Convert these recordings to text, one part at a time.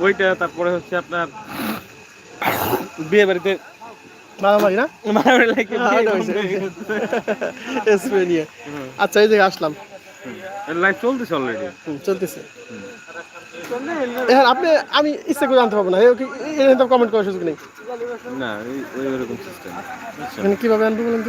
ওইটা তারপরে হচ্ছে আপনার বিয়ে বাড়িতে মারামারি না? মারামারি লাগে হ্যাঁ। স্প্রে নিয়ে। আচ্ছা এই আসলাম। লাইভ চলতেছে অলরেডি চলতেছে। আপনি আমি ইচ্ছা করে জানতে পারব না। এরকম কমেন্ট করার সুযোগ নেই। না ওই- সিস্টেম এখানে কীভাবে আনব বলেন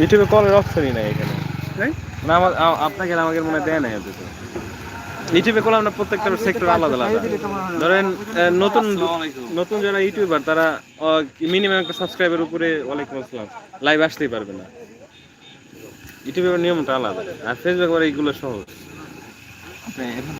ইউটিউবে কলের অপশনই নাই এখানে? না আমার আপনাকে আমাকে মনে হয় দেয় নাই আপনি তো ইউটিউবে কল আমরা প্রত্যেকটা সেক্টর আলাদা আলাদা। ধরেন নতুন নতুন যারা ইউটিউবার তারা মিনিমাম একটা সাবস্ক্রাইবের উপরে ওয়ালাইকুম আসসালাম। লাইভ আসতেই পারবে না। ইউটিউবের নিয়মটা আলাদা। আর ফেসবুক আবার এইগুলো সহজ।